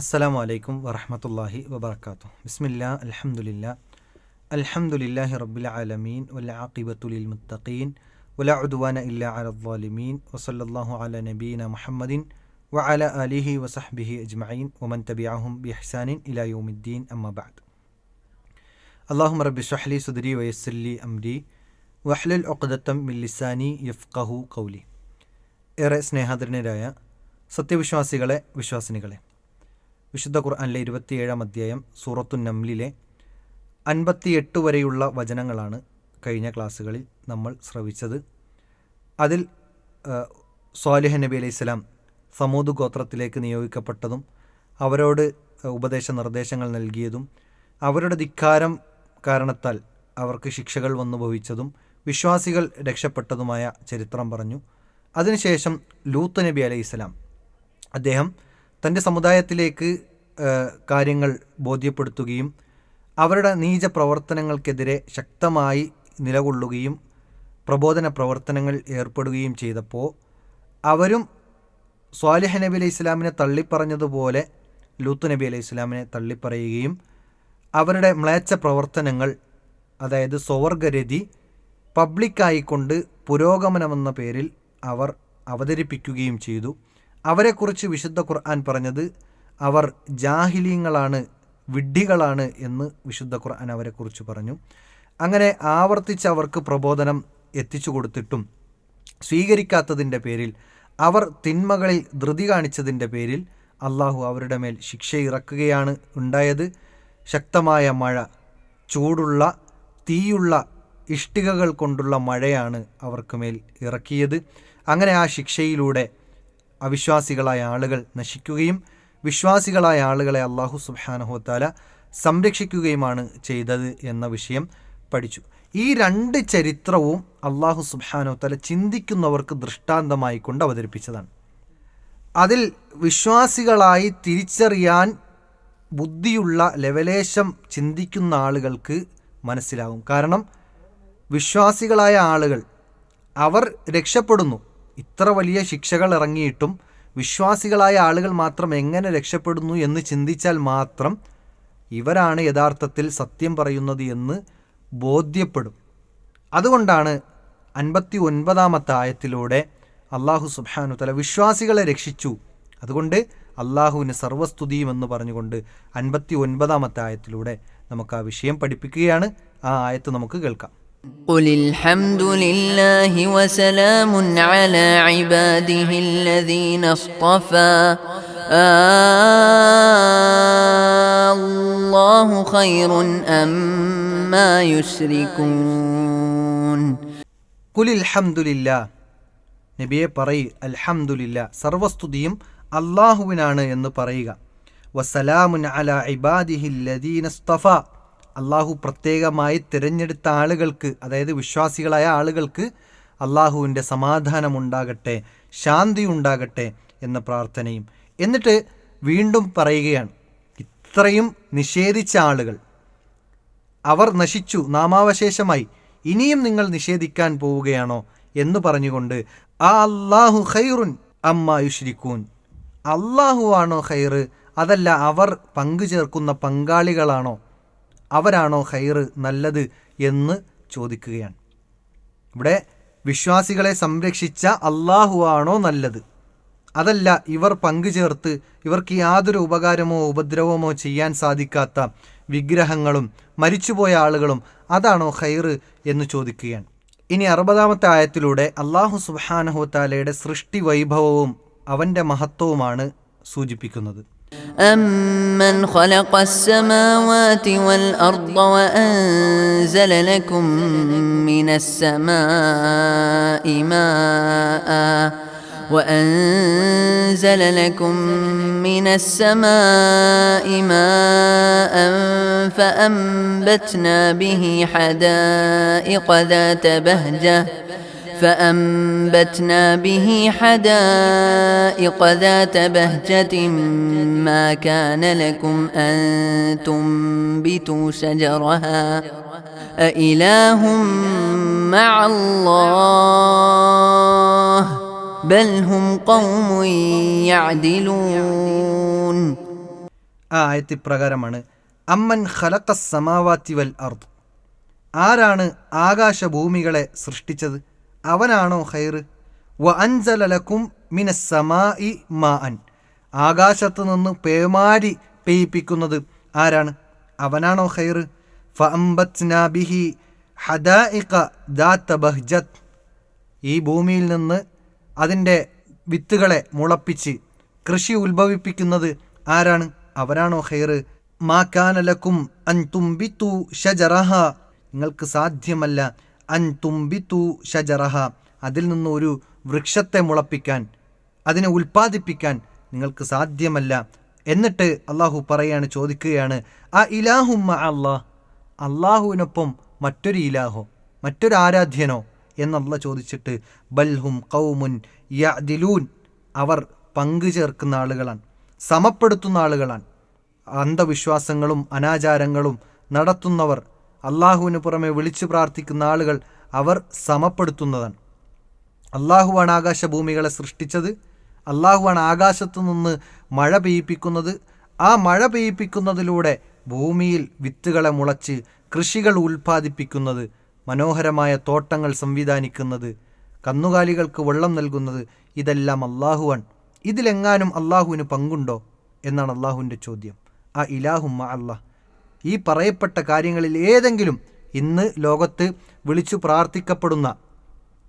അസ്സലാമു അലൈക്കും വറഹമത്തല്ലാഹി വബർക്കാത്തു ബിസ്മില്ലാ അൽഹംദുലില്ലാ അൽഹംദുലില്ലാഹി റബ്ബിൽ ആലമീൻ വല്ല ആഖിബത്തുലിൽ മുത്തഖീൻ വല ഉദ്വാന ഇല്ല അലദ്വാലിമീൻ വസല്ലല്ലാഹു അല നബീന മുഹമ്മദിൻ വ അല അലിഹി വസഹ്ബിഹി അജ്മഈൻ വമൻ തബിഅഹും ബിഹ്സാനിൻ ഇലാ യൗമിദ്ദീൻ അമ്മ ബഅദ് അള്ളാഹു റബ്ബി ഷഹ്ലി സുദരി വയസ്സല്ലി അംരി വഹ്ലുൽ ഒഖദത്തം മില്ലിസാനി യഫ്ഖഹു കൗലി ഏറെ സ്നേഹാദരനരായ സത്യവിശ്വാസികളെ വിശ്വാസിനികളെ വിശുദ്ധ ഖുർആാനിലെ ഇരുപത്തിയേഴാം അധ്യായം സൂറത്തു നംലിലെ അൻപത്തിയെട്ട് വരെയുള്ള വചനങ്ങളാണ് കഴിഞ്ഞ ക്ലാസ്സുകളിൽ നമ്മൾ ശ്രവിച്ചത്. അതിൽ സ്വാലിഹ നബി അലൈഹി സ്വലാം സമൂത് ഗോത്രത്തിലേക്ക് നിയോഗിക്കപ്പെട്ടതും അവരോട് ഉപദേശ നിർദ്ദേശങ്ങൾ നൽകിയതും അവരുടെ ധിക്കാരം കാരണത്താൽ അവർക്ക് ശിക്ഷകൾ വന്നു ഭവിച്ചതും വിശ്വാസികൾ രക്ഷപ്പെട്ടതുമായ ചരിത്രം പറഞ്ഞു. അതിനുശേഷം ലൂത്ത് നബി അലൈഹി സ്വലാം അദ്ദേഹം തന്റെ സമുദായത്തിലേക്ക് കാര്യങ്ങൾ ബോധ്യപ്പെടുത്തുകയും അവരുടെ നീച പ്രവർത്തനങ്ങൾക്കെതിരെ ശക്തമായി നിലകൊള്ളുകയും പ്രബോധന പ്രവർത്തനങ്ങൾ ഏർപ്പെടുകയും ചെയ്തപ്പോൾ അവരും സ്വാലിഹ് നബി അലൈഹി ഇസ്ലാമിനെ തള്ളിപ്പറഞ്ഞതുപോലെ ലൂത്ത് നബി അലൈഹി ഇസ്ലാമിനെ തള്ളിപ്പറയുകയും അവരുടെ മ്ലേച്ഛ പ്രവർത്തനങ്ങൾ അതായത് സ്വവർഗരതി പബ്ലിക്കായിക്കൊണ്ട് പുരോഗമനമെന്ന പേരിൽ അവർ അവതരിപ്പിക്കുകയും ചെയ്തു. അവരെക്കുറിച്ച് വിശുദ്ധ ഖുർആൻ പറഞ്ഞത് അവർ ജാഹിലീങ്ങളാണ് വിഡ്ഢികളാണ് എന്ന് വിശുദ്ധ ഖുർആൻ അവരെക്കുറിച്ച് പറഞ്ഞു. അങ്ങനെ ആവർത്തിച്ച് അവർക്ക് പ്രബോധനം എത്തിച്ചു കൊടുത്തിട്ടും സ്വീകരിക്കാത്തതിന്റെ പേരിൽ അവർ തിന്മകളിൽ ധൃതി കാണിച്ചതിന്റെ പേരിൽ അള്ളാഹു അവരുടെ മേൽ ശിക്ഷ ഇറക്കുകയാണ് ഉണ്ടായത്. ശക്തമായ മഴ ചൂടുള്ള തീയുള്ള ഇഷ്ടികകൾ കൊണ്ടുള്ള മഴയാണ് അവർക്ക് മേൽ ഇറക്കിയത്. അങ്ങനെ ആ ശിക്ഷയിലൂടെ അവിശ്വാസികളായ ആളുകൾ നശിക്കുകയും വിശ്വാസികളായ ആളുകളെ അള്ളാഹു സുബാനഹോത്താല സംരക്ഷിക്കുകയുമാണ് ചെയ്തത് എന്ന വിഷയം പഠിച്ചു. ഈ രണ്ട് ചരിത്രവും അള്ളാഹു സുബാനോത്താല ചിന്തിക്കുന്നവർക്ക് ദൃഷ്ടാന്തമായി കൊണ്ട് അവതരിപ്പിച്ചതാണ്. അതിൽ വിശ്വാസികളായി തിരിച്ചറിയാൻ ബുദ്ധിയുള്ള ലെവലേശം ചിന്തിക്കുന്ന ആളുകൾക്ക് മനസ്സിലാകും. കാരണം വിശ്വാസികളായ ആളുകൾ അവർ രക്ഷപ്പെടുന്നു. ഇത്ര വലിയ ശിക്ഷകൾ ഇറങ്ങിയിട്ടും വിശ്വാസികളായ ആളുകൾ മാത്രം എങ്ങനെ രക്ഷപ്പെടുന്നു എന്ന് ചിന്തിച്ചാൽ മാത്രം ഇവരാണ് യഥാർത്ഥത്തിൽ സത്യം പറയുന്നത് എന്ന് ബോധ്യപ്പെടും. അതുകൊണ്ടാണ് അൻപത്തി ഒൻപതാമത്തെ ആയത്തിലൂടെ അള്ളാഹു സുബാനു തല വിശ്വാസികളെ രക്ഷിച്ചു. അതുകൊണ്ട് അള്ളാഹുവിന് സർവസ്തുതിയും എന്ന് പറഞ്ഞുകൊണ്ട് അൻപത്തി ഒൻപതാമത്തെ ആയത്തിലൂടെ നമുക്ക് ആ വിഷയം പഠിപ്പിക്കുകയാണ്. ആ ആയത്ത് നമുക്ക് കേൾക്കാം. قل الحمد لله وسلام على عباده الذين اصطفى الله خير أما يشركون കുലിൽ ഹംദുലില്ല നബിയെ പറയ് അൽഹംദുലില്ല സർവസ്തുതിയും അള്ളാഹുവിനാണ് എന്ന് പറയുക വസലാമുൻ അല ഇബാദിഹില്ലദീനസ്തഫ അള്ളാഹു പ്രത്യേകമായി തിരഞ്ഞെടുത്ത ആളുകൾക്ക് അതായത് വിശ്വാസികളായ ആളുകൾക്ക് അള്ളാഹുവിന്റെ സമാധാനമുണ്ടാകട്ടെ ശാന്തി ഉണ്ടാകട്ടെ എന്ന പ്രാർത്ഥനയും. എന്നിട്ട് വീണ്ടും പറയുകയാണ് ഇത്രയും നിഷേധിച്ച ആളുകൾ. അവർ നശിച്ചു നാമാവശേഷമായി. ഇനിയും നിങ്ങൾ നിഷേധിക്കാൻ പോവുകയാണോ എന്ന് പറഞ്ഞുകൊണ്ട് ആ അള്ളാഹു ഖൈറുൻ അമ്മ അള്ളാഹു ആണോ ഖൈറ്? അതല്ല അവർ പങ്കു ചേർക്കുന്ന പങ്കാളികളാണോ? അവരാണോ ഹൈർ നല്ലത് എന്ന് ചോദിക്കുകയാണ്. ഇവിടെ വിശ്വാസികളെ സംരക്ഷിച്ച അള്ളാഹു ആണോ നല്ലത്? അതല്ല ഇവർ പങ്കുചേർത്ത് ഇവർക്ക് യാതൊരു ഉപകാരമോ ഉപദ്രവമോ ചെയ്യാൻ സാധിക്കാത്ത വിഗ്രഹങ്ങളും മരിച്ചുപോയ ആളുകളും അതാണോ ഹൈർ എന്ന് ചോദിക്കുകയാണ്. ഇനി അറുപതാമത്തെ ആയത്തിലൂടെ അള്ളാഹു സുബാനഹുത്താലയുടെ സൃഷ്ടി വൈഭവവും അവന്റെ മഹത്വവുമാണ് സൂചിപ്പിക്കുന്നത്. أمن خلق السماوات والأرض وأنزل لكم من السماء ماء وأنزل لكم من السماء ماء فأنبتنا به حدائق ذات بهجة فأنبتنا به حدائق ذات بهجة ما كان لكم أن تنبتوا شجرها أإله مع الله بل هم قوم يعدلون ആ ആയത്ത് ഇപ്രകാരമാണ് അമ്മൻ ഖലഖ സമാവാത്തി വൽ അർദ് ആരാണ് ആകാശഭൂമികളെ സൃഷ്ടിച്ചത് അവനാണോ ഹൈർ വ അൻസലലക്കും ഇ മാ അൻ ആകാശത്ത് നിന്ന് പേമാരി പെയ്യിപ്പിക്കുന്നത് ആരാണ്? അവനാണോ ഹൈർ ഫ അംബത്നാബിഹി ബിഹി ഹദായിഖ ദാത്ത ബഹ്ജത്ത് ഈ ഭൂമിയിൽ നിന്ന് അതിന്റെ വിത്തുകളെ മുളപ്പിച്ച് കൃഷി ഉത്ഭവിപ്പിക്കുന്നത് ആരാണ്? അവരാണോ ഖൈർ മാക്കാനലക്കും അൻ തുംബിത്തു ഷജറഹ. നിങ്ങൾക്ക് സാധ്യമല്ല അൻ തുമ്പിത്തു ഷജറഹ അതിൽ നിന്ന് ഒരു വൃക്ഷത്തെ മുളപ്പിക്കാൻ അതിനെ ഉൽപ്പാദിപ്പിക്കാൻ നിങ്ങൾക്ക് സാധ്യമല്ല. എന്നിട്ട് അള്ളാഹു പറയാണ് ചോദിക്കുകയാണ് ആ ഇലാഹുമ്മ അള്ളാഹ്? അള്ളാഹുവിനൊപ്പം മറ്റൊരു ഇലാഹോ മറ്റൊരു ആരാധ്യനോ? എന്നല്ല ചോദിച്ചിട്ട് ബൽഹും കൗമുൻ യഅദിലൂൻ. അവർ പങ്കു ചേർക്കുന്ന ആളുകളാണ് സമപ്പെടുത്തുന്ന ആളുകളാണ്. അന്ധവിശ്വാസങ്ങളും അനാചാരങ്ങളും നടത്തുന്നവർ അള്ളാഹുവിന് പുറമെ വിളിച്ചു പ്രാർത്ഥിക്കുന്ന ആളുകൾ അവർ സമപ്പെടുത്തുന്നതാണ്. അള്ളാഹുവാണ് ആകാശഭൂമികളെ സൃഷ്ടിച്ചത്. അള്ളാഹുവാണ് ആകാശത്തു നിന്ന് മഴ പെയ്യിപ്പിക്കുന്നത്. ആ മഴ പെയ്യിപ്പിക്കുന്നതിലൂടെ ഭൂമിയിൽ വിത്തുകളെ മുളച്ച് കൃഷികൾ ഉൽപ്പാദിപ്പിക്കുന്നത്. മനോഹരമായ തോട്ടങ്ങൾ സംവിധാനിക്കുന്നത്. കന്നുകാലികൾക്ക് വെള്ളം നൽകുന്നത് ഇതെല്ലാം അള്ളാഹുവാണ്. ഇതിലെങ്ങാനും അള്ളാഹുവിന് പങ്കുണ്ടോ? എന്നാണ് അള്ളാഹുവിന്റെ ചോദ്യം. ആ ഇലാഹുമ്മ അള്ളാഹ്. ഈ പറയപ്പെട്ട കാര്യങ്ങളിൽ ഏതെങ്കിലും ഇന്ന് ലോകത്ത് വിളിച്ചു പ്രാർത്ഥിക്കപ്പെടുന്ന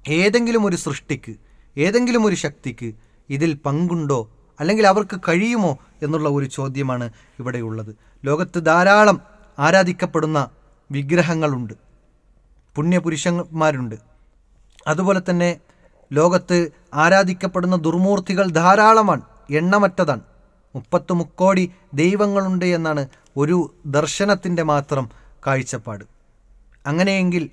ഏതെങ്കിലും ഒരു സൃഷ്ടിക്ക് ഏതെങ്കിലും ഒരു ശക്തിക്ക് ഇതിൽ പങ്കുണ്ടോ? അല്ലെങ്കിൽ അവർക്ക് കഴിയുമോ? എന്നുള്ള ഒരു ചോദ്യമാണ് ഇവിടെയുള്ളത് ലോകത്ത് ധാരാളം ആരാധിക്കപ്പെടുന്ന വിഗ്രഹങ്ങളുണ്ട്. പുണ്യപുരുഷന്മാരുണ്ട്. അതുപോലെ തന്നെ ലോകത്ത് ആരാധിക്കപ്പെടുന്ന ദുർമൂർത്തികൾ ധാരാളമാണ്. എണ്ണമറ്റതാണ്. മുപ്പത്ത് മുക്കോടി ദൈവങ്ങളുണ്ട് എന്നാണ് ഒരു ദർശനത്തിന്റെ മാത്രം കാഴ്ചപ്പാട്. അങ്ങനെയെങ്കിൽ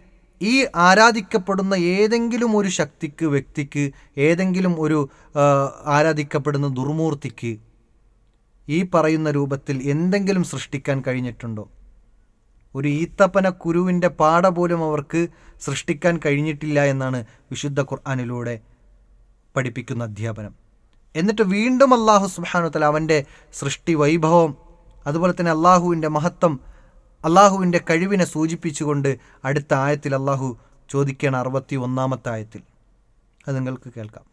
ഈ ആരാധിക്കപ്പെടുന്ന ഏതെങ്കിലും ഒരു ശക്തിക്ക് വ്യക്തിക്ക് ഏതെങ്കിലും ഒരു ആരാധിക്കപ്പെടുന്ന ദുർമൂർത്തിക്ക് ഈ പറയുന്ന രൂപത്തിൽ എന്തെങ്കിലും സൃഷ്ടിക്കാൻ കഴിഞ്ഞിട്ടുണ്ടോ? ഒരു ഈത്തപ്പന കുരുവിന്റെ പാട പോലും അവർക്ക് സൃഷ്ടിക്കാൻ കഴിഞ്ഞിട്ടില്ല എന്നാണ് വിശുദ്ധ ഖുർആാനിലൂടെ പഠിപ്പിക്കുന്ന അധ്യാപനം. എന്നിട്ട് വീണ്ടും അള്ളാഹു സുബാനുത്തല അവൻ്റെ സൃഷ്ടി വൈഭവം അതുപോലെ തന്നെ അള്ളാഹുവിൻ്റെ മഹത്വം അള്ളാഹുവിൻ്റെ കഴിവിനെ സൂചിപ്പിച്ചുകൊണ്ട് അടുത്ത ആയത്തിൽ അള്ളാഹു ചോദിക്കുകയാണ് അറുപത്തി ഒന്നാമത്തെ ആയത്തിൽ അത് നിങ്ങൾക്ക് കേൾക്കാം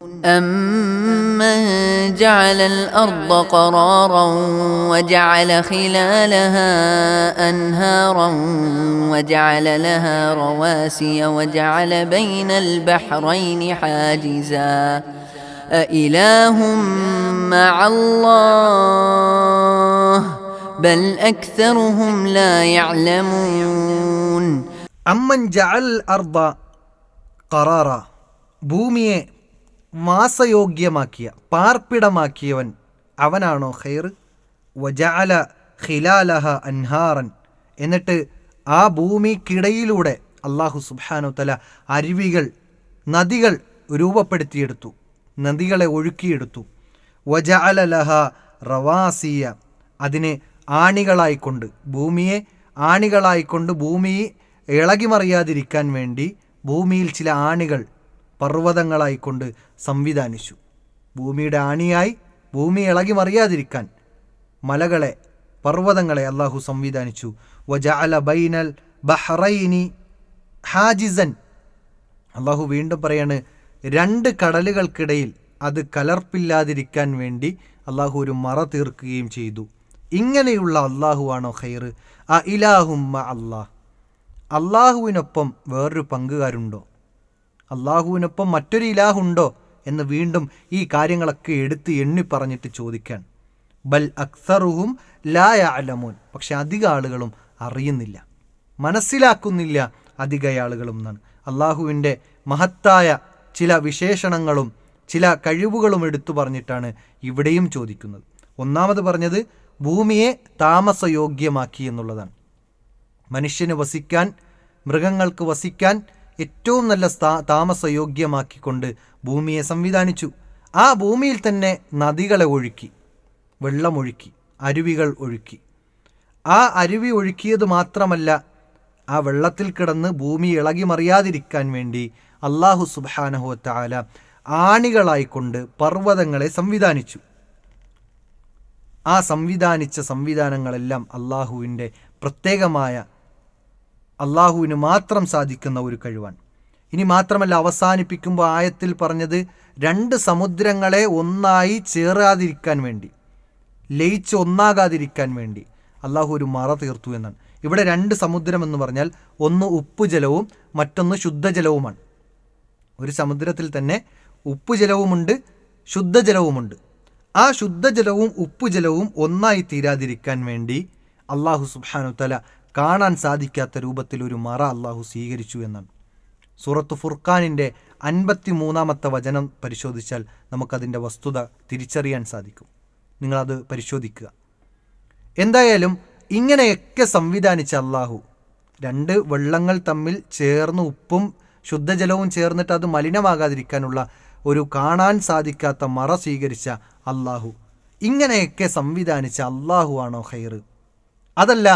أمن جعل الأرض قرارا وجعل خلالها أنهارا وجعل لها رواسي وجعل بين البحرين حاجزا أإله مع الله بل أكثرهم لا يعلمون അമ്മൻ ജഅൽ അർദ ഖറാറ ഭൂമിയെ വാസയോഗ്യമാക്കിയ പാർപ്പിടമാക്കിയവൻ അവനാണോ ഖൈർ വജഅല ഖിലാലഹ അൻഹാറൻ എന്നിട്ട് ആ ഭൂമിക്കിടയിലൂടെ അള്ളാഹു സുബ്ഹാനു തല അരുവികൾ നദികൾ രൂപപ്പെടുത്തിയെടുത്തു നദികളെ ഒഴുക്കിയെടുത്തു. വജഅല ലഹ റവാസിയ. അതിനെ ആണികളായിക്കൊണ്ട് ഭൂമിയെ ആണികളായിക്കൊണ്ട് ഭൂമി ഇളകിമറിയാതിരിക്കാൻ വേണ്ടി ഭൂമിയിൽ ചില ആണികൾ പർവതങ്ങളായിക്കൊണ്ട് സംവിധാനിച്ചു. ഭൂമിയുടെ ആണിയായി ഭൂമി ഇളകിമറിയാതിരിക്കാൻ മലകളെ പർവതങ്ങളെ അള്ളാഹു സംവിധാനിച്ചു. വജഅല ബൈനൽ ബഹ്റൈനി ഹാജിസൻ. അള്ളാഹു വീണ്ടും പറയാണ് രണ്ട് കടലുകൾക്കിടയിൽ അത് കലർപ്പില്ലാതിരിക്കാൻ വേണ്ടി അള്ളാഹു ഒരു മറ തീർക്കുകയും ചെയ്തു. ഇങ്ങനെയുള്ള അള്ളാഹുവാണോ ഖൈർ അ ഇലാഹുമ്മ അള്ളാഹ് അള്ളാഹുവിനൊപ്പം വേറൊരു പങ്കുകാരുണ്ടോ? അള്ളാഹുവിനൊപ്പം മറ്റൊരു ഇലാഹുണ്ടോ? എന്ന് വീണ്ടും ഈ കാര്യങ്ങളൊക്കെ എടുത്ത് എണ്ണി പറഞ്ഞിട്ട് ചോദിക്കാൻ. ബൽ അക്സറുഹും ലായ അലമോൻ പക്ഷെ അധിക ആളുകളും അറിയുന്നില്ല. മനസ്സിലാക്കുന്നില്ല അധിക ആളുകളും എന്നാണ്. അള്ളാഹുവിന്റെ മഹത്തായ ചില വിശേഷണങ്ങളും ചില കഴിവുകളും എടുത്തു പറഞ്ഞിട്ടാണ് ഇവിടെയും ചോദിക്കുന്നത്. ഒന്നാമത് പറഞ്ഞത് ഭൂമിയെ താമസയോഗ്യമാക്കി എന്നുള്ളതാണ്. മനുഷ്യന് വസിക്കാൻ മൃഗങ്ങൾക്ക് വസിക്കാൻ ഏറ്റവും നല്ല സ്ഥാ- താമസയോഗ്യമാക്കിക്കൊണ്ട് ഭൂമിയെ സംവിധാനിച്ചു. ആ ഭൂമിയിൽ തന്നെ നദികളെ ഒഴുക്കി വെള്ളമൊഴുക്കി അരുവികൾ ഒഴുക്കി. ആ അരുവി ഒഴുക്കിയത് മാത്രമല്ല ആ വെള്ളത്തിൽ കിടന്ന് ഭൂമി ഇളകി മറിയാതിരിക്കാൻ വേണ്ടി അള്ളാഹു സുബാനഹുത്താല ആല, ആണികളായിക്കൊണ്ട് പർവതങ്ങളെ സംവിധാനിച്ചു. ആ സംവിധാനിച്ച സംവിധാനങ്ങളെല്ലാം അള്ളാഹുവിന്റെ പ്രത്യേകമായ അള്ളാഹുവിന് മാത്രം സാധിക്കുന്ന ഒരു കഴിവാണ്. ഇനി മാത്രമല്ല അവസാനിപ്പിക്കുമ്പോൾ ആയത്തിൽ പറഞ്ഞത് രണ്ട് സമുദ്രങ്ങളെ ഒന്നായി ചേരാതിരിക്കാൻ വേണ്ടി ലയിച്ച് ഒന്നാകാതിരിക്കാൻ വേണ്ടി അള്ളാഹു ഒരു മറ തീർത്തു എന്നാണ്. ഇവിടെ രണ്ട് സമുദ്രം എന്ന് പറഞ്ഞാൽ ഒന്ന് ഉപ്പുജലവും മറ്റൊന്ന് ശുദ്ധജലവുമാണ്. ഒരു സമുദ്രത്തിൽ തന്നെ ഉപ്പുജലവുമുണ്ട് ശുദ്ധജലവുമുണ്ട്. ആ ശുദ്ധജലവും ഉപ്പുജലവും ഒന്നായി തീരാതിരിക്കാൻ വേണ്ടി അള്ളാഹു സുബാനു തല കാണാൻ സാധിക്കാത്ത രൂപത്തിൽ ഒരു മറ അള്ളാഹു സ്വീകരിച്ചു എന്നാണ്. സൂറത്ത് ഫുർഖാനിന്റെ അൻപത്തി മൂന്നാമത്തെ വചനം പരിശോധിച്ചാൽ നമുക്കതിന്റെ വസ്തുത തിരിച്ചറിയാൻ സാധിക്കും. നിങ്ങളത് പരിശോധിക്കുക. എന്തായാലും ഇങ്ങനെയൊക്കെ സംവിധാനിച്ച അള്ളാഹു രണ്ട് വെള്ളങ്ങൾ തമ്മിൽ ചേർന്ന് ഉപ്പും ശുദ്ധജലവും ചേർന്നിട്ട് അത് മലിനമാകാതിരിക്കാനുള്ള ഒരു കാണാൻ സാധിക്കാത്ത മറ സ്വീകരിച്ച അള്ളാഹു ഇങ്ങനെയൊക്കെ സംവിധാനിച്ച അള്ളാഹു ആണോ ഹൈർ അതല്ല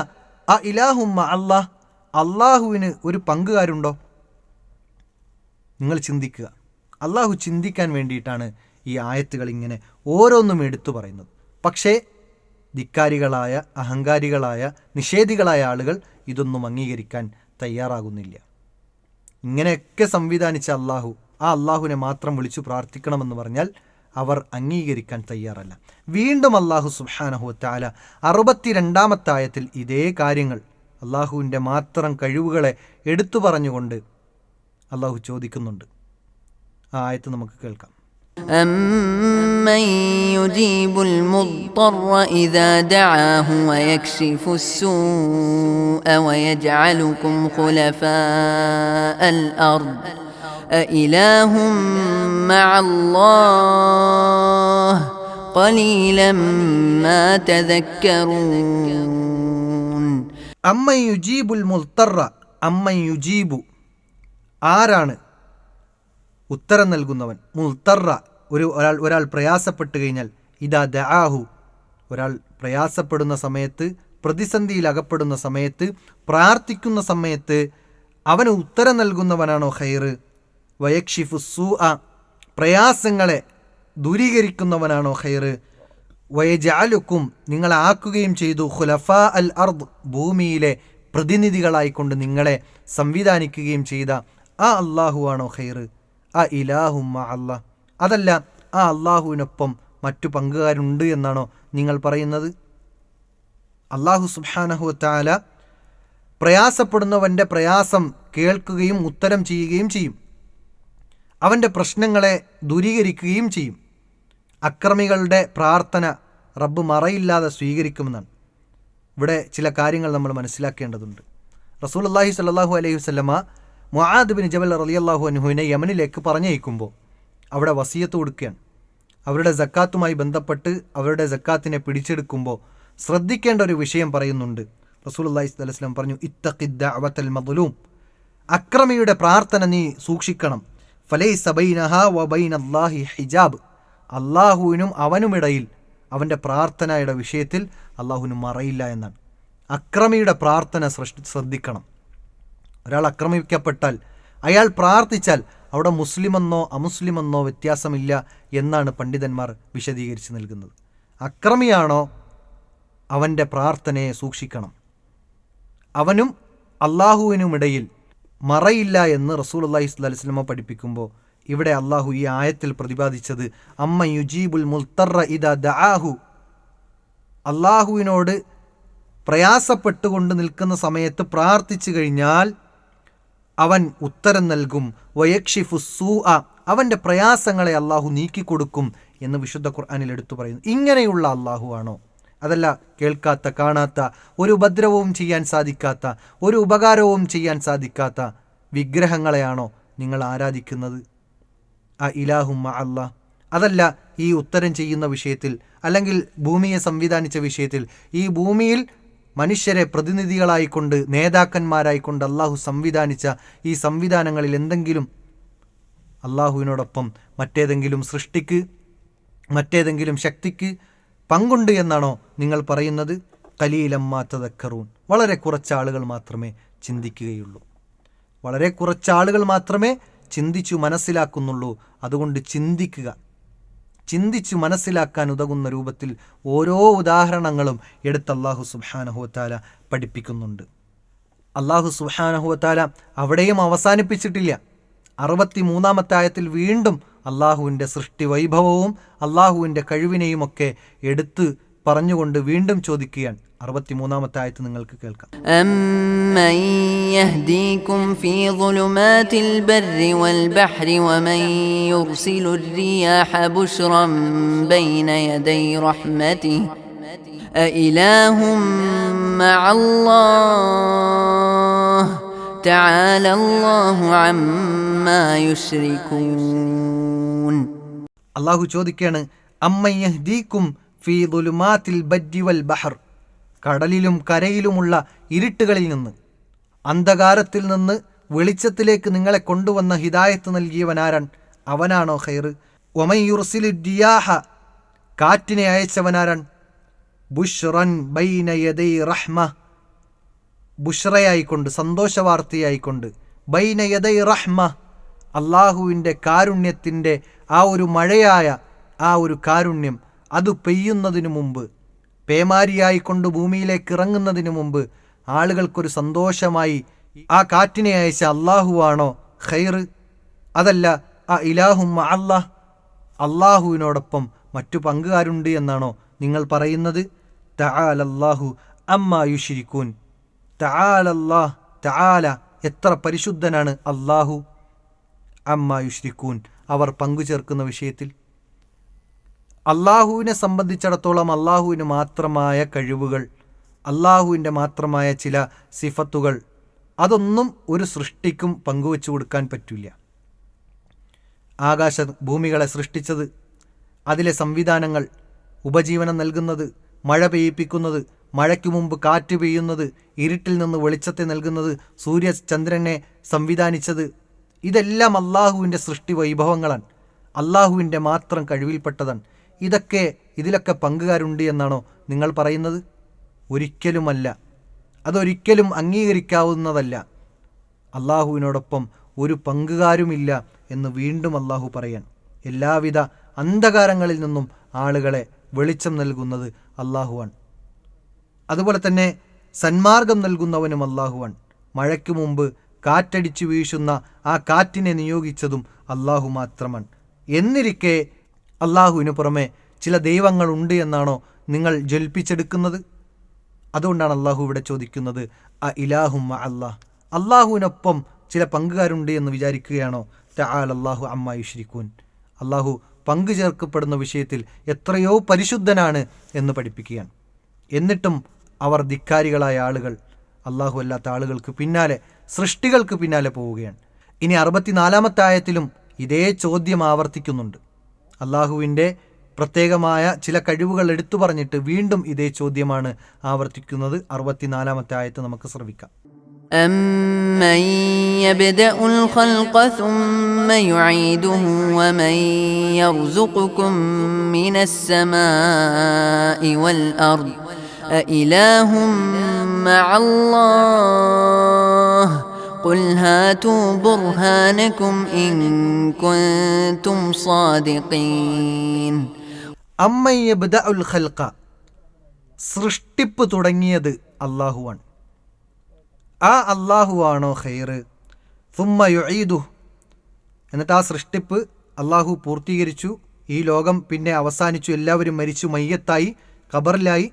ആ ഇലാഹുമ്മ അള്ളാഹ് അള്ളാഹുവിന് ഒരു പങ്കുകാരുണ്ടോ? നിങ്ങൾ ചിന്തിക്കുക. അള്ളാഹു ചിന്തിക്കാൻ വേണ്ടിയിട്ടാണ് ഈ ആയത്തുകൾ ഇങ്ങനെ ഓരോന്നും എടുത്തു പറയുന്നത്. പക്ഷേ ധിക്കാരികളായ അഹങ്കാരികളായ നിഷേധികളായ ആളുകൾ ഇതൊന്നും അംഗീകരിക്കാൻ തയ്യാറാകുന്നില്ല. ഇങ്ങനെയൊക്കെ സംവിധാനിച്ച അള്ളാഹു ആ അള്ളാഹുവിനെ മാത്രം വിളിച്ചു പ്രാർത്ഥിക്കണമെന്ന് പറഞ്ഞാൽ അവർ അംഗീകരിക്കാൻ തയ്യാറല്ല. വീണ്ടും അള്ളാഹു സുഹാനഹു താല അറുപത്തിരണ്ടാമത്തെ ആയത്തിൽ ഇതേ കാര്യങ്ങൾ അള്ളാഹുവിന്റെ മാത്രം കഴിവുകളെ എടുത്തു പറഞ്ഞുകൊണ്ട് അള്ളാഹു ചോദിക്കുന്നുണ്ട്. ആ ആയത്ത് നമുക്ക് കേൾക്കാം. أمن يجيب المضطر إذا دعاه ويكشف السوء ويجعلكم خلفاء الأرض أإله مع الله قليلا ما تذكرون അമ്മ യുജീബുൽ മുൽത്തറ അമ്മ യുജീബു ആരാണ് ഉത്തരം നൽകുന്നവൻ മുൽത്തറ ഒരു ഒരാൾ ഒരാൾ പ്രയാസപ്പെട്ട് കഴിഞ്ഞാൽ ഇതാ ദആഹു ഒരാൾ പ്രയാസപ്പെടുന്ന സമയത്ത് പ്രതിസന്ധിയിൽ അകപ്പെടുന്ന സമയത്ത് പ്രാർത്ഥിക്കുന്ന സമയത്ത് അവന് ഉത്തരം നൽകുന്നവനാണോ ഖൈറ്? വയക്ഷിഫു സൂ അ പ്രയാസങ്ങളെ ദൂരീകരിക്കുന്നവനാണോ ഖൈറ്? വയജാലുക്കും നിങ്ങളെ ആക്കുകയും ചെയ്തു ഖുലഫ അൽ അർദ് ഭൂമിയിലെ പ്രതിനിധികളായിക്കൊണ്ട് നിങ്ങളെ സംവിധാനിക്കുകയും ചെയ്ത ആ അള്ളാഹുവാണോ ഖൈറ്? ആ ഇലാഹുമ്മ അള്ളാഹ്. അതല്ല ആ അള്ളാഹുവിനൊപ്പം മറ്റു പങ്കുകാരുണ്ട് എന്നാണോ നിങ്ങൾ പറയുന്നത്? അള്ളാഹു സുബാനഹു താല പ്രയാസപ്പെടുന്നവന്റെ പ്രയാസം കേൾക്കുകയും ഉത്തരം ചെയ്യുകയും ചെയ്യും. അവന്റെ പ്രശ്നങ്ങളെ ദൂരീകരിക്കുകയും ചെയ്യും. അക്രമികളുടെ പ്രാർത്ഥന റബ്ബ് മറയില്ലാതെ സ്വീകരിക്കുമെന്നാണ്. ഇവിടെ ചില കാര്യങ്ങൾ നമ്മൾ മനസ്സിലാക്കേണ്ടതുണ്ട്. റസൂൽ അള്ളാഹി സല്ലാഹു അലൈഹി വസ്ലമ മുആദ് ബിൻ ജബൽ റളിയല്ലാഹു അനുഹുവിനെ യമനിലേക്ക് പറഞ്ഞയക്കുമ്പോൾ അവിടെ വസീയത്ത് കൊടുക്കുകയാണ്. അവരുടെ ജക്കാത്തുമായി ബന്ധപ്പെട്ട് അവരുടെ ജക്കാത്തിനെ പിടിച്ചെടുക്കുമ്പോൾ ശ്രദ്ധിക്കേണ്ട ഒരു വിഷയം പറയുന്നുണ്ട്. അള്ളാഹി സ്വലം പറഞ്ഞു ഇത്തഖിദ്ദ അവത്തൽ മദലൂം. അക്രമിയുടെ പ്രാർത്ഥന നീ സൂക്ഷിക്കണം. ഫലൈ സബൈനഹ വബൈൻ അള്ളാഹി ഹിജാബ്. അള്ളാഹുവിനും അവനുമിടയിൽ അവന്റെ പ്രാർത്ഥനയുടെ വിഷയത്തിൽ അള്ളാഹുവിനും മറയില്ല എന്നാണ്. അക്രമിയുടെ പ്രാർത്ഥന ശ്രദ്ധിക്കണം. ഒരാൾ ആക്രമിക്കപ്പെട്ടാൽ അയാൾ പ്രാർത്ഥിച്ചാൽ അവിടെ മുസ്ലിമെന്നോ അമുസ്ലിമെന്നോ വ്യത്യാസമില്ല എന്നാണ് പണ്ഡിതന്മാർ വിശദീകരിച്ച് നൽകുന്നത്. അക്രമിയാണോ? അവന്റെ പ്രാർത്ഥനയെ സൂക്ഷിക്കണം. അവനും അള്ളാഹുവിനുമിടയിൽ മറയില്ല എന്ന് റസൂൽ അള്ളാഹി സ്വല്ലി വസ്ലമ പഠിപ്പിക്കുമ്പോൾ ഇവിടെ അള്ളാഹു ഈ ആയത്തിൽ പ്രതിപാദിച്ചത് അമ്മ യുജീബുൽ മുൽത്തറ ഇദ ദആഹു അള്ളാഹുവിനോട് പ്രയാസപ്പെട്ടുകൊണ്ട് നിൽക്കുന്ന സമയത്ത് പ്രാർത്ഥിച്ചു കഴിഞ്ഞാൽ അവൻ ഉത്തരം നൽകും. വയക്ഷിഫു സൂ അ അവന്റെ പ്രയാസങ്ങളെ അള്ളാഹു നീക്കിക്കൊടുക്കും എന്ന് വിശുദ്ധ ഖുർആാനിൽ എടുത്തു പറയുന്നു. ഇങ്ങനെയുള്ള അള്ളാഹു ആണോ? അതല്ല കേൾക്കാത്ത കാണാത്ത ഒരു ഉപദ്രവവും ചെയ്യാൻ സാധിക്കാത്ത ഒരു ഉപകാരവും ചെയ്യാൻ സാധിക്കാത്ത വിഗ്രഹങ്ങളെയാണോ നിങ്ങൾ ആരാധിക്കുന്നത്? ആ ഇലാഹുമ്മ അള്ളാഹ് അതല്ല ഈ ഉത്തരം ചെയ്യുന്ന വിഷയത്തിൽ അല്ലെങ്കിൽ ഭൂമിയെ സംവിധാനിച്ച വിഷയത്തിൽ ഈ ഭൂമിയിൽ മനുഷ്യരെ പ്രതിനിധികളായിക്കൊണ്ട് നേതാക്കന്മാരായിക്കൊണ്ട് അള്ളാഹു സംവിധാനിച്ച ഈ സംവിധാനങ്ങളിൽ എന്തെങ്കിലും അള്ളാഹുവിനോടൊപ്പം മറ്റേതെങ്കിലും സൃഷ്ടിക്ക് മറ്റേതെങ്കിലും ശക്തിക്ക് പങ്കുണ്ട് എന്നാണോ നിങ്ങൾ പറയുന്നത്? കലീലമ്മ മാറ്റതക്കറൂൺ വളരെ കുറച്ച് ആളുകൾ മാത്രമേ ചിന്തിക്കുകയുള്ളൂ. വളരെ കുറച്ച് ആളുകൾ മാത്രമേ ചിന്തിച്ചു മനസ്സിലാക്കുന്നുള്ളൂ. അതുകൊണ്ട് ചിന്തിക്കുക. ചിന്തിച്ച് മനസ്സിലാക്കാൻ ഉതകുന്ന രൂപത്തിൽ ഓരോ ഉദാഹരണങ്ങളും എടുത്ത് അള്ളാഹു സുബാനഹുവത്താല പഠിപ്പിക്കുന്നുണ്ട്. അള്ളാഹു സുബാനഹുവത്താല അവിടെയും അവസാനിപ്പിച്ചിട്ടില്ല. അറുപത്തി മൂന്നാമത്തെ ആയത്തിൽ വീണ്ടും അള്ളാഹുവിന്റെ സൃഷ്ടി വൈഭവവും അള്ളാഹുവിന്റെ കഴിവിനെയുമൊക്കെ എടുത്ത് പറഞ്ഞുകൊണ്ട് വീണ്ടും ചോദിക്കുകയാണ് അറുപത്തി മൂന്നാമത്തെ ആയത്ത് നിങ്ങൾക്ക് കേൾക്കാം أمن يهديكم في ظلمات البر والبحر ومن يرسل الرياح بشرا بين يدي رحمته أإله مع الله تعالى الله عما يشركون അള്ളാഹു ചോദിക്കുകയാണ് അമ്മയഹ്ദീക്കും ഫീ ദുലുമാത്തിൽ ബജ്ജി വൽ ബഹർ കടലിലും കരയിലുമുള്ള ഇരുട്ടുകളിൽ നിന്ന് അന്ധകാരത്തിൽ നിന്ന് വെളിച്ചത്തിലേക്ക് നിങ്ങളെ കൊണ്ടുവന്ന ഹിദായത്ത് നൽകിയവനാരാൻ അവനാണോ ഖൈർ? ഒമയുർസിലുദ്ദിയാഹ കാറ്റിനെ അയച്ചവനാരാൻ ബുഷ്റൻ ബൈന യദൈ റഹ്മ ബുഷ്റയായിക്കൊണ്ട് സന്തോഷവാർത്തയായിക്കൊണ്ട് ബൈന യദൈ റഹ്മ അള്ളാഹുവിന്റെ കാരുണ്യത്തിന്റെ ആ ഒരു മഴയായ ആ ഒരു കാരുണ്യം അത് പെയ്യുന്നതിനു മുമ്പ് പേമാരിയായിക്കൊണ്ട് ഭൂമിയിലേക്ക് ഇറങ്ങുന്നതിനു മുമ്പ് ആളുകൾക്കൊരു സന്തോഷമായി ആ കാറ്റിനെ അയച്ച അള്ളാഹുവാണോ ഖൈർ? അതല്ല ആ ഇലാഹും അള്ളാഹ് അള്ളാഹുവിനോടൊപ്പം മറ്റു പങ്കുകാരുണ്ട് എന്നാണോ നിങ്ങൾ പറയുന്നത്? തആലല്ലാഹു അമ്മാ യുഷിരിക്കൂൻ തആലല്ലാഹ് തആല എത്ര പരിശുദ്ധനാണ് അള്ളാഹു അമ്മാ യുഷ്രിക്കൂൻ അവർ പങ്കുചേർക്കുന്ന വിഷയത്തിൽ അള്ളാഹുവിനെ സംബന്ധിച്ചിടത്തോളം അള്ളാഹുവിന് മാത്രമായ കഴിവുകൾ അള്ളാഹുവിന്റെ മാത്രമായ ചില സിഫത്തുകൾ അതൊന്നും ഒരു സൃഷ്ടിക്കും പങ്കുവെച്ചു കൊടുക്കാൻ പറ്റില്ല. ആകാശ ഭൂമികളെ സൃഷ്ടിച്ചത് അതിലെ സംവിധാനങ്ങൾ ഉപജീവനം നൽകുന്നത് മഴ പെയ്യിപ്പിക്കുന്നത് മഴയ്ക്കു മുമ്പ് കാറ്റ് പെയ്യുന്നത് ഇരുട്ടിൽ നിന്ന് വെളിച്ചത്തെ നൽകുന്നത് സൂര്യ ചന്ദ്രനെ സംവിധാനിച്ചത് ഇതെല്ലാം അള്ളാഹുവിന്റെ സൃഷ്ടി വൈഭവങ്ങളാണ്. അള്ളാഹുവിന്റെ മാത്രം കഴിവിൽപ്പെട്ടതാണ്. ഇതൊക്കെ ഇതിലൊക്കെ പങ്കുകാരുണ്ട് എന്നാണോ നിങ്ങൾ പറയുന്നത്? ഒരിക്കലുമല്ല. അതൊരിക്കലും അംഗീകരിക്കാവുന്നതല്ല. അള്ളാഹുവിനോടൊപ്പം ഒരു പങ്കുകാരുമില്ല എന്ന് വീണ്ടും അള്ളാഹു പറയാൻ. എല്ലാവിധ അന്ധകാരങ്ങളിൽ നിന്നും ആളുകളെ വെളിച്ചം നൽകുന്നത് അള്ളാഹുവാണ്. അതുപോലെ തന്നെ സന്മാർഗം നൽകുന്നവനും അള്ളാഹുവാൻ മഴയ്ക്ക് മുമ്പ് കാറ്റടിച്ചു വീശുന്ന ആ കാറ്റിനെ നിയോഗിച്ചതും അള്ളാഹു മാത്രമാണ്. എന്നിരിക്കെ അള്ളാഹുവിന് പുറമെ ചില ദൈവങ്ങളുണ്ട് എന്നാണോ നിങ്ങൾ ജ്വലിപ്പിച്ചെടുക്കുന്നത് അതുകൊണ്ടാണ് അള്ളാഹു ഇവിടെ ചോദിക്കുന്നത് അ ഇലാഹും അള്ളാഹ് അള്ളാഹുവിനൊപ്പം ചില പങ്കുകാരുണ്ട് എന്ന് വിചാരിക്കുകയാണോ? അള്ളാഹു അമ്മ യുഷ്രിക്കൂൻ അള്ളാഹു പങ്കു ചേർക്കപ്പെടുന്ന വിഷയത്തിൽ എത്രയോ പരിശുദ്ധനാണ് എന്ന് പഠിപ്പിക്കുകയാണ്. എന്നിട്ടും അവർ ധിക്കാരികളായ ആളുകൾ അള്ളാഹു അല്ലാത്ത ആളുകൾക്ക് പിന്നാലെ സൃഷ്ടികൾക്ക് പിന്നാലെ പോവുകയാണ്. ഇനി അറുപത്തിനാലാമത്തെ ആയത്തിലും ഇതേ ചോദ്യം ആവർത്തിക്കുന്നുണ്ട്. അള്ളാഹുവിൻ്റെ പ്രത്യേകമായ ചില കഴിവുകൾ എടുത്തു പറഞ്ഞിട്ട് വീണ്ടും ഇതേ ചോദ്യമാണ് ആവർത്തിക്കുന്നത് അറുപത്തിനാലാമത്തെ ആയത്ത് നമുക്ക് ശ്രവിക്കാം أمن يبدأ الخلق ثم يعيده ومن يرزقكم من السماء والأرض أإله مع الله قل هاتوا برهانكم إن كنتم صادقين അമ്മയ്യബ്ദ ഉൽ ഖൽക്ക സൃഷ്ടിപ്പ് തുടങ്ങിയത് അള്ളാഹുവാണ് ആ അള്ളാഹുവാണോ ഖൈറ് തുമ്മ യുഈദു എന്നിട്ട് ആ സൃഷ്ടിപ്പ് അള്ളാഹു പൂർത്തീകരിച്ചു ഈ ലോകം പിന്നെ അവസാനിച്ചു എല്ലാവരും മരിച്ചു മയ്യത്തായി ഖബറിലായി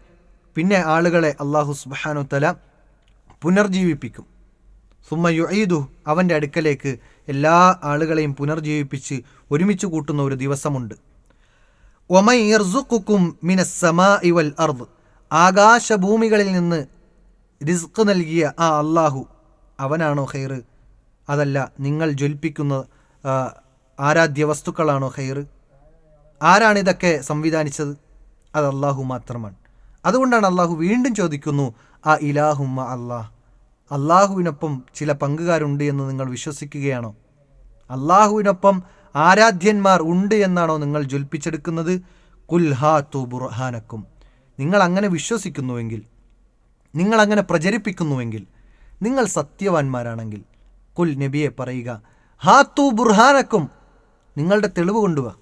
പിന്നെ ആളുകളെ അള്ളാഹു സുബ്ഹാനു തല പുനർജീവിപ്പിക്കും സുമ്മ യുഈദു അവന്റെ അടുക്കലേക്ക് എല്ലാ ആളുകളെയും പുനർജീവിപ്പിച്ച് ഒരുമിച്ച് കൂട്ടുന്ന ഒരു ദിവസമുണ്ട്. ഒമൈ ഇർസുക്കും മിനസ്സമാ ഇവൽ അർദ്. ആകാശഭൂമികളിൽ നിന്ന് റിസ്ക് നൽകിയ ആ അള്ളാഹു അവനാണോ ഖൈറ്? അതല്ല നിങ്ങൾ ജ്വലിപ്പിക്കുന്ന ആരാധ്യ വസ്തുക്കളാണോ ഖൈറ്? ആരാണിതൊക്കെ സംവിധാനിച്ചത്? അത് അള്ളാഹു മാത്രമാണ്. അതുകൊണ്ടാണ് അള്ളാഹു വീണ്ടും ചോദിക്കുന്നു ആ ഇലാഹുമ്മ അള്ളാഹ് അള്ളാഹുവിനൊപ്പം ചില പങ്കുകാരുണ്ട് എന്ന് നിങ്ങൾ വിശ്വസിക്കുകയാണോ? അള്ളാഹുവിനൊപ്പം ആരാധ്യന്മാർ ഉണ്ട് എന്നാണോ നിങ്ങൾ ജ്വൽപ്പിച്ചെടുക്കുന്നത് കുൽഹാ തു ബുർഹാനക്കും. നിങ്ങൾ അങ്ങനെ വിശ്വസിക്കുന്നുവെങ്കിൽ നിങ്ങൾ അങ്ങനെ പ്രചരിപ്പിക്കുന്നുവെങ്കിൽ നിങ്ങൾ സത്യവാന്മാരാണെങ്കിൽ കുൽ നബിയെ പറയുക ഹാ തു ബുർഹാനക്കും നിങ്ങളുടെ തെളിവ് കൊണ്ടുവാ.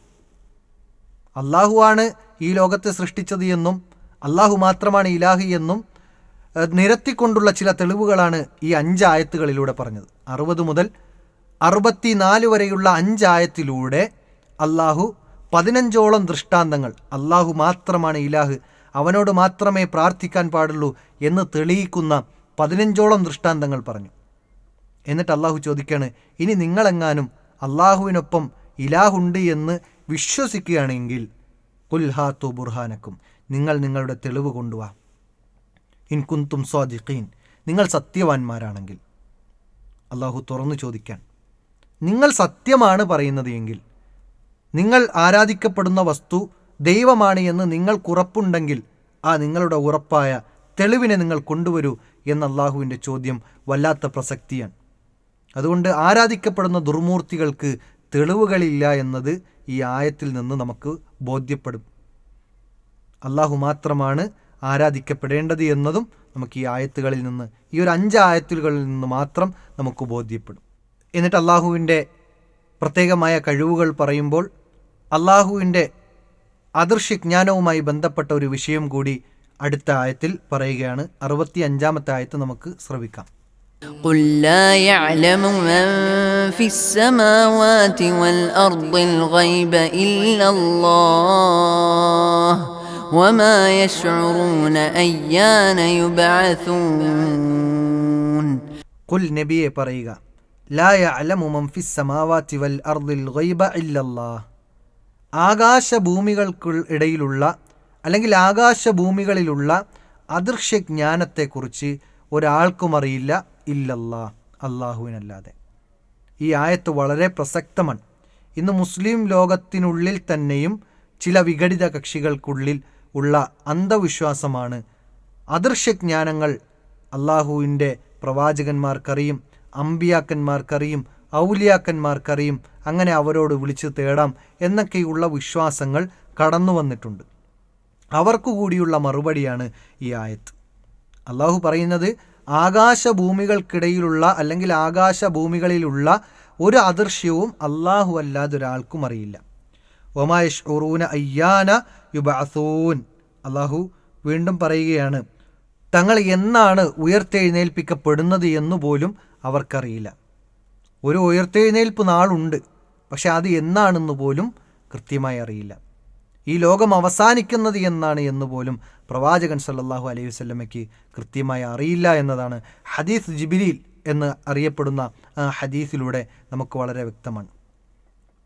അള്ളാഹുവാണ് ഈ ലോകത്തെ സൃഷ്ടിച്ചത് എന്നും അള്ളാഹു മാത്രമാണ് ഇലാഹി എന്നും നിരത്തിക്കൊണ്ടുള്ള ചില തെളിവുകളാണ് ഈ അഞ്ചായത്തുകളിലൂടെ പറഞ്ഞത്. അറുപത് മുതൽ അറുപത്തിനാല് വരെയുള്ള അഞ്ചായത്തിലൂടെ അള്ളാഹു പതിനഞ്ചോളം ദൃഷ്ടാന്തങ്ങൾ അള്ളാഹു മാത്രമാണ് ഇലാഹ് അവനോട് മാത്രമേ പ്രാർത്ഥിക്കാൻ പാടുള്ളൂ എന്ന് തെളിയിക്കുന്ന പതിനഞ്ചോളം ദൃഷ്ടാന്തങ്ങൾ പറഞ്ഞു. എന്നിട്ട് അള്ളാഹു ചോദിക്കുകയാണ് ഇനി നിങ്ങളെങ്ങാനും അള്ളാഹുവിനൊപ്പം ഇലാഹുണ്ട് എന്ന് വിശ്വസിക്കുകയാണെങ്കിൽ കുൽഹാത്തു ബുർഹാനക്കും നിങ്ങൾ നിങ്ങളുടെ തെളിവ് കൊണ്ടുവാ. ഇൻ കുന്തും സ്വാദിഖീൻ നിങ്ങൾ സത്യവാന്മാരാണെങ്കിൽ അള്ളാഹു തുറന്നു ചോദിക്കാൻ. നിങ്ങൾ സത്യമാണ് പറയുന്നത് എങ്കിൽ. നിങ്ങൾ ആരാധിക്കപ്പെടുന്ന വസ്തു ദൈവമാണ് എന്ന് നിങ്ങൾക്കുറപ്പുണ്ടെങ്കിൽ ആ നിങ്ങളുടെ ഉറപ്പായ തെളിവിനെ നിങ്ങൾ കൊണ്ടുവരൂ എന്ന അള്ളാഹുവിന്റെ ചോദ്യം വല്ലാത്ത പ്രസക്തിയാണ്. അതുകൊണ്ട് ആരാധിക്കപ്പെടുന്ന ദുർമൂർത്തികൾക്ക് തെളിവുകളില്ല എന്നത് ഈ ആയത്തിൽ നിന്ന് നമുക്ക് ബോധ്യപ്പെടും. അള്ളാഹു മാത്രമാണ് ആരാധിക്കപ്പെടേണ്ടത് എന്നതും നമുക്ക് ഈ ആയത്തുകളിൽ നിന്ന് ഈ ഒരു അഞ്ച് ആയത്തുകളിൽ നിന്ന് മാത്രം നമുക്ക് ബോധ്യപ്പെടും എന്നിട്ട് അള്ളാഹുവിൻ്റെ പ്രത്യേകമായ കഴിവുകൾ പറയുമ്പോൾ അള്ളാഹുവിൻ്റെ അദൃശ്യജ്ഞാനവുമായി ബന്ധപ്പെട്ട ഒരു വിഷയം കൂടി അടുത്ത ആയത്തിൽ പറയുകയാണ് അറുപത്തി അഞ്ചാമത്തെ ആയത്ത് നമുക്ക് ശ്രവിക്കാം قل لا يعلم من في السماوات والأرض الغيب إلا الله وما يشعرون أيان يبعثون കുൽ നബിയെ പറയുക ലാ യഅലമു മൻ ഫിസ് സമാവാതി വൽ അർദിൽ ഗൈബ ഇല്ലല്ലാഹ് ആകാശഭൂമികൾക്ക് ഇടയിലുള്ള അല്ലെങ്കിൽ ആകാശഭൂമികളിലുള്ള അദൃശ്യജ്ഞാനത്തെക്കുറിച്ച് ഒരാൾക്കും അറിയില്ല ഇല്ലല്ലാ അള്ളാഹുവിനല്ലാതെ ഈ ആയത്ത് വളരെ പ്രസക്തമാണ് ഇന്ന് മുസ്ലിം ലോകത്തിനുള്ളിൽ തന്നെയും ചില വിഘടിത കക്ഷികൾക്കുള്ളിൽ ഉള്ള അന്ധവിശ്വാസമാണ്. അദൃശ്യജ്ഞാനങ്ങൾ അള്ളാഹുവിന്റെ പ്രവാചകന്മാർക്കറിയും അമ്പിയാക്കന്മാർക്കറിയും ഔലിയാക്കന്മാർക്കറിയും അങ്ങനെ അവരോട് വിളിച്ചു തേടാം എന്നൊക്കെയുള്ള വിശ്വാസങ്ങൾ കടന്നു വന്നിട്ടുണ്ട്. അവർക്കു കൂടിയുള്ള മറുപടിയാണ് ഈ ആയത്ത്. അള്ളാഹു പറയുന്നത് ആകാശഭൂമികൾക്കിടയിലുള്ള അല്ലെങ്കിൽ ആകാശഭൂമികളിലുള്ള ഒരു അദൃശ്യവും അള്ളാഹു അല്ലാതെ ഒരാൾക്കും അറിയില്ല. ഒമായഷ് അയ്യാന യുബഅസൂൻ. അള്ളാഹു വീണ്ടും പറയുകയാണ് തങ്ങൾ എന്നാണ് ഉയർത്തെഴുന്നേൽപ്പിക്കപ്പെടുന്നത് എന്ന് പോലും അവർക്കറിയില്ല. ഒരു ഉയർത്തെഴുന്നേൽപ്പ് നാളുണ്ട് പക്ഷെ അത് എന്നാണെന്ന് പോലും കൃത്യമായി അറിയില്ല. ഈ ലോകം അവസാനിക്കുന്നത് എന്നാണ് എന്ന് പോലും പ്രവാചകൻ സല്ലാഹു അലൈഹി വല്ലമയ്ക്ക് കൃത്യമായി അറിയില്ല എന്നതാണ്. ഹദീസ് ജിബിലിൽ എന്ന് അറിയപ്പെടുന്ന ഹദീസിലൂടെ നമുക്ക് വളരെ വ്യക്തമാണ്.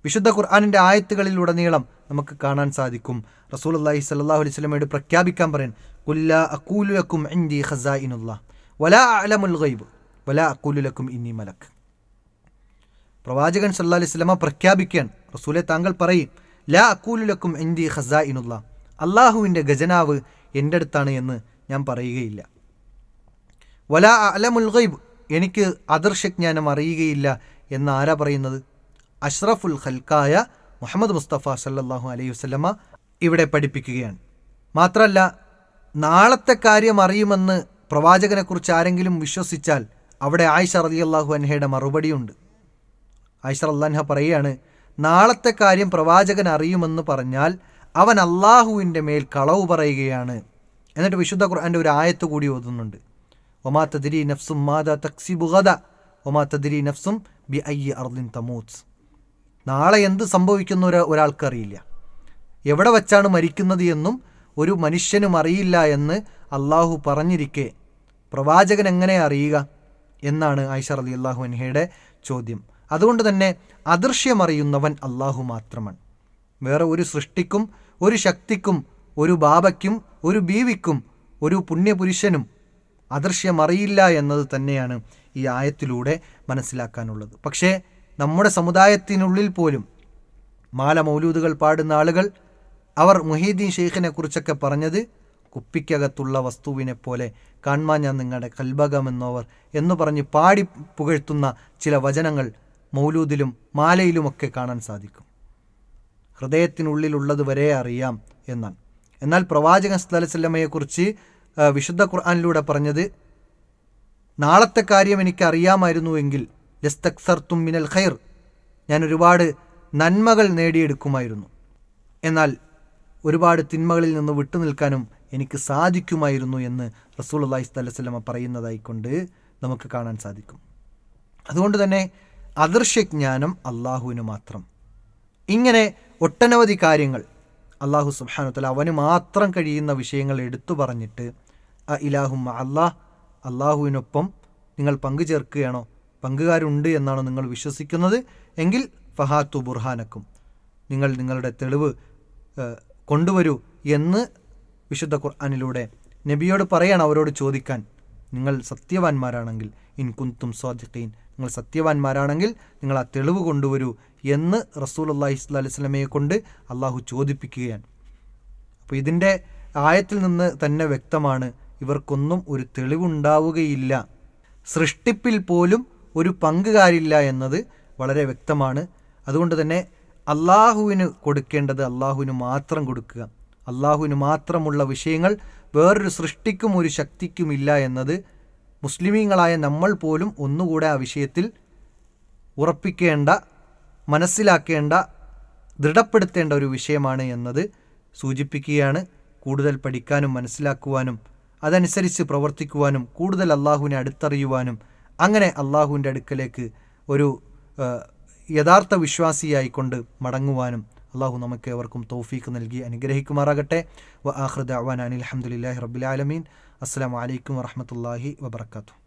വിശുദ്ധ ഖുർആാനിന്റെ ആയത്തുകളിലുടനീളം നമുക്ക് കാണാൻ സാധിക്കും. റസൂൽ അള്ളാഹി സല്ലാഹു അലൈഹി സ്വലമയോട് പ്രഖ്യാപിക്കാൻ പറയാൻ കുല്ല അക്കൂലുലക്കും ഗൈബ് ഇന്നി മലക്ക് പ്രവാചകൻ സല്ലാ അലൈഹി സ്വലമ പ്രഖ്യാപിക്കാൻ റസൂലെ താങ്കൾ പറയും ലാ അക്കൂലുലക്കും ഇന്ദി ഖസാ ഇനുള്ള അള്ളാഹുവിന്റെ ഖജനാവ് എന്റെ അടുത്താണ് എന്ന് ഞാൻ പറയുകയില്ല. വലാ അലമുൽ ഗൈബ് എനിക്ക് അദർശജ്ഞാനം അറിയുകയില്ല എന്ന് ആരാ പറയുന്നത്? അഷ്റഫുൽ ഖൽക്കായ മുഹമ്മദ് മുസ്തഫ സല്ലാഹു അലൈഹി വസല്ലമ ഇവിടെ പഠിപ്പിക്കുകയാണ്. മാത്രമല്ല നാളത്തെ കാര്യം അറിയുമെന്ന് പ്രവാചകനെക്കുറിച്ച് ആരെങ്കിലും വിശ്വസിച്ചാൽ അവിടെ ആയിഷ റളിയല്ലാഹു അൻഹയുടെ മറുപടിയുണ്ട്. ആയിഷ അള്ളാൻഹ പറയുകയാണ് നാളത്തെ കാര്യം പ്രവാചകൻ അറിയുമെന്ന് പറഞ്ഞാൽ അവൻ അള്ളാഹുവിന്റെ മേൽ കളവ് പറയുകയാണ്. എന്നിട്ട് വിശുദ്ധ ഖുർആന്റെ ഒരു ആയത്ത് കൂടി ഓതുന്നുണ്ട്. ഒമാ തദിരി നഫ്സും മാതാ തക്സിബുഗദ ഒമാ തദിരി നഫ്സും ബി ഐ അർദിൻ തമൂത്ത്. നാളെ എന്ത് സംഭവിക്കുന്ന ഒരു ഒരാൾക്കറിയില്ല. എവിടെ വച്ചാണ് മരിക്കുന്നത് എന്നും ഒരു മനുഷ്യനും അറിയില്ല എന്ന് അള്ളാഹു പറഞ്ഞിരിക്കെ. പ്രവാചകൻ എങ്ങനെ അറിയുക? എന്നാണ് ആയിഷ അലി അള്ളാഹു അൻഹയുടെ ചോദ്യം. അതുകൊണ്ട് തന്നെ അദൃശ്യമറിയുന്നവൻ അള്ളാഹു മാത്രമാണ്. വേറെ ഒരു സൃഷ്ടിക്കും ഒരു ശക്തിക്കും ഒരു ബാബയ്ക്കും ഒരു ബീവിക്കും ഒരു പുണ്യപുരുഷനും അദൃശ്യമറിയില്ല എന്നത് തന്നെയാണ് ഈ ആയത്തിലൂടെ മനസ്സിലാക്കാനുള്ളത്. പക്ഷേ നമ്മുടെ സമുദായത്തിനുള്ളിൽ പോലും മാല മൗലൂദുകൾ പാടുന്ന ആളുകൾ അവർ മുഹീദ്ദീൻ ഷെയ്ഖിനെ കുറിച്ചൊക്കെ പറഞ്ഞത് കുപ്പിക്കകത്തുള്ള വസ്തുവിനെ പോലെ കാൺമാ ഞാൻ നിങ്ങളുടെ കൽബകമെന്നോവർ എന്ന് പറഞ്ഞ് പാടി പുകഴ്ത്തുന്ന ചില വചനങ്ങൾ മൗലൂദിലും മാലയിലുമൊക്കെ കാണാൻ സാധിക്കും. ഹൃദയത്തിനുള്ളിലുള്ളത് വരെ അറിയാം എന്നാണ്. എന്നാൽ പ്രവാചകൻ സ്ഥലസല്ലമ്മയെക്കുറിച്ച് വിശുദ്ധ ഖുർആാനിലൂടെ പറഞ്ഞത് നാളത്തെ കാര്യം എനിക്ക് ലസ്തക്സർത്തും മിനൽ ഖൈർ. ഞാൻ ഒരുപാട് നന്മകൾ നേടിയെടുക്കുമായിരുന്നു. എന്നാൽ ഒരുപാട് തിന്മകളിൽ നിന്ന് വിട്ടുനിൽക്കാനും എനിക്ക് സാധിക്കുമായിരുന്നു എന്ന് റസൂൽ അള്ളാഹി സ്വലമ പറയുന്നതായിക്കൊണ്ട് നമുക്ക് കാണാൻ സാധിക്കും. അതുകൊണ്ട് തന്നെ അദൃശ്യജ്ഞാനം അള്ളാഹുവിന് മാത്രം. ഇങ്ങനെ ഒട്ടനവധി കാര്യങ്ങൾ അള്ളാഹു സുബാനുത്തല അവന് മാത്രം കഴിയുന്ന വിഷയങ്ങൾ എടുത്തു പറഞ്ഞിട്ട് അ ഇലാഹുമ അള്ളാഹ് അള്ളാഹുവിനൊപ്പം നിങ്ങൾ പങ്കു ചേർക്കുകയാണോ പങ്കുകാരുണ്ട് എന്നാണ് നിങ്ങൾ വിശ്വസിക്കുന്നത്. എങ്കിൽ ഫഹാത്തു ബുർഹാനക്കും നിങ്ങൾ നിങ്ങളുടെ തെളിവ് കൊണ്ടുവരൂ എന്ന് വിശുദ്ധ ഖുർആാനിലൂടെ നബിയോട് പറയണം അവരോട് ചോദിക്കാൻ. നിങ്ങൾ സത്യവാന്മാരാണെങ്കിൽ ഇൻ കുന്തും സ്വാദിഖീൻ നിങ്ങൾ സത്യവാന്മാരാണെങ്കിൽ നിങ്ങൾ ആ തെളിവ് കൊണ്ടുവരൂ എന്ന് റസൂൽ അള്ളാഹി സ്വല്ലാ സ്വലമയെ കൊണ്ട് അള്ളാഹു ചോദിപ്പിക്കുകയാണ്. അപ്പോൾ ഇതിന്റെ ആയത്തിൽ നിന്ന് തന്നെ വ്യക്തമാണ് ഇവർക്കൊന്നും ഒരു തെളിവുണ്ടാവുകയില്ല. സൃഷ്ടിപ്പിൽ പോലും ഒരു പങ്കുകാരില്ല എന്നത് വളരെ വ്യക്തമാണ്. അതുകൊണ്ട് തന്നെ അള്ളാഹുവിന് കൊടുക്കേണ്ടത് അള്ളാഹുവിന് മാത്രം കൊടുക്കുക. അള്ളാഹുവിന് മാത്രമുള്ള വിഷയങ്ങൾ വേറൊരു സൃഷ്ടിക്കും ഒരു ശക്തിക്കുമില്ല എന്നത് മുസ്ലിമീങ്ങളായ നമ്മൾ പോലും ഒന്നുകൂടെ ആ വിഷയത്തിൽ ഉറപ്പിക്കേണ്ട മനസ്സിലാക്കേണ്ട ദൃഢപ്പെടുത്തേണ്ട ഒരു വിഷയമാണ് എന്നത് സൂചിപ്പിക്കുകയാണ്. കൂടുതൽ പഠിക്കാനും മനസ്സിലാക്കുവാനും അതനുസരിച്ച് പ്രവർത്തിക്കുവാനും കൂടുതൽ അള്ളാഹുവിനെ അടുത്തറിയുവാനും അങ്ങനെ അള്ളാഹുവിന്റെ അടുക്കലേക്ക് ഒരു യഥാർത്ഥ വിശ്വാസിയായിക്കൊണ്ട് മടങ്ങുവാനും അള്ളാഹു നമുക്ക് ഏവർക്കും തൗഫീക്ക് നൽകി അനുഗ്രഹിക്കുമാറാകട്ടെ. വ ആഹ്റദ് അവാൻ അനിൽ അഹമ്മദില്ലാഹി റബ്ബിലാലമീൻ അസ്സാം വലൈക്കും വറഹമത്തല്ലാഹി വബർക്കാത്തു